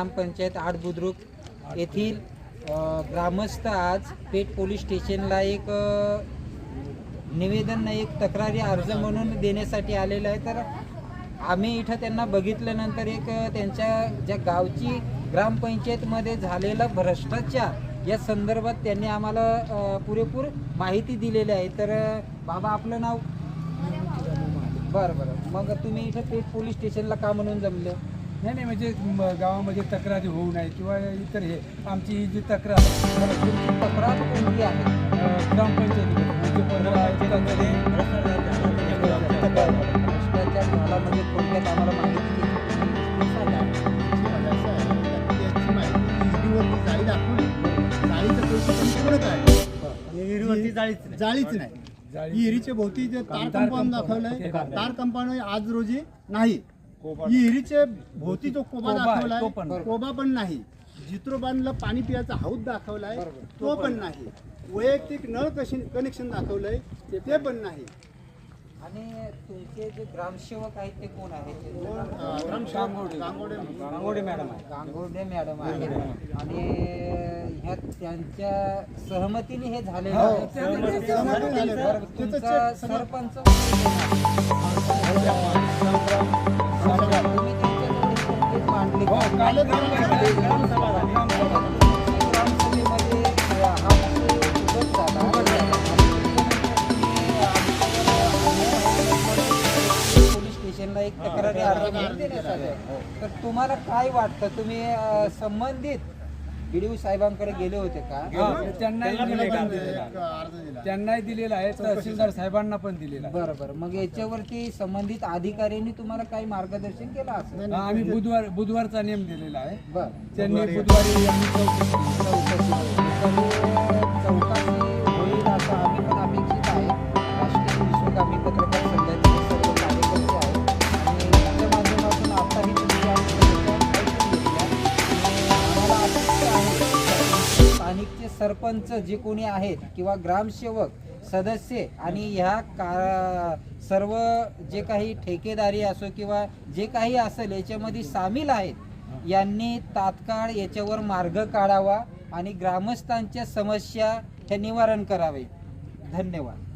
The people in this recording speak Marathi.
ग्रामपंचायत आड बुद्रुक येथील ग्रामस्थ आज पेठ पोलीस स्टेशनला एक निवेदन एक तक्रारी अर्ज म्हणून देण्यासाठी आलेलं आहे. तर आम्ही इथं त्यांना बघितल्यानंतर एक त्यांच्या ज्या गावची ग्रामपंचायतमध्ये झालेला भ्रष्टाचार या संदर्भात त्यांनी आम्हाला पुरेपूर माहिती दिलेली आहे. तर बाबा आपलं नाव? बरं बरं. मग तुम्ही इथं पेठ पोलीस स्टेशनला का म्हणून जमलं? नाही नाही म्हणजे म, गावामध्ये तक्रारी होऊ नये किंवा इतर हे आमची ही जी तक्रार तक्रार कोणती आहे अ, ग्रामपंचायतीकडे म्हणजे थोडक्यात आम्हाला माहिती जाळी दाखवली जाळीचं विहिरीवरती नाही. जाळीच नाही जाळी- विहिरीच्या भोवती जे तार कंपाऊंड. दाखवलंय. तार कंपाऊंड आज रोजी नाही विहिरीचे भोवती जो कोबा आहे, दाखवलाय. कोबा पण नाही. जित्रोबांना पाणी पियाचा हौद दाखवलाय तो पण नाही. वैयक्तिक नळ कनेक्शन दाखवलंय ते पण नाही. आणि तुमचे जे ग्रामसेवक आहेत ते कोण आहेत? गांगोडे. गांगोडे मॅडम. आहे गांगोर्डे मॅडम आहेत. आणि ह्या त्यांच्या सहमतीने हे झालेलं हो, आहे. आहे. तुमचा सरपंच स्टेशनला एक तक्रारी अर्ज देण्यात आले. तर तुम्हाला काय वाटतं तुम्ही संबंधित बीडीओ साहेबांकडे गेले होते का? हा, त्यांनाही दिलेला आहे. त्यांनाही दिलेला आहे. तहसीलदार साहेबांना पण दिलेला आहे. बरं बरं. मग याच्यावरती संबंधित अधिकाऱ्यांनी तुम्हाला काही मार्गदर्शन केलं असेल हा, आम्ही बुधवार बुधवारचा नियम दिलेला आहे. बरं. त्यांनी बुधवारी आम्ही चौकशी केली. चौकशी स्थानिकचे सरपंच जे कोणी आहेत किंवा ग्रामसेवक सदस्य आणि ह्या का सर्व जे काही ठेकेदारी असो किंवा जे काही असेल याच्यामध्ये सामील आहेत यांनी तात्काळ याच्यावर मार्ग काढावा आणि ग्रामस्थांच्या समस्या हे निवारण करावे. धन्यवाद.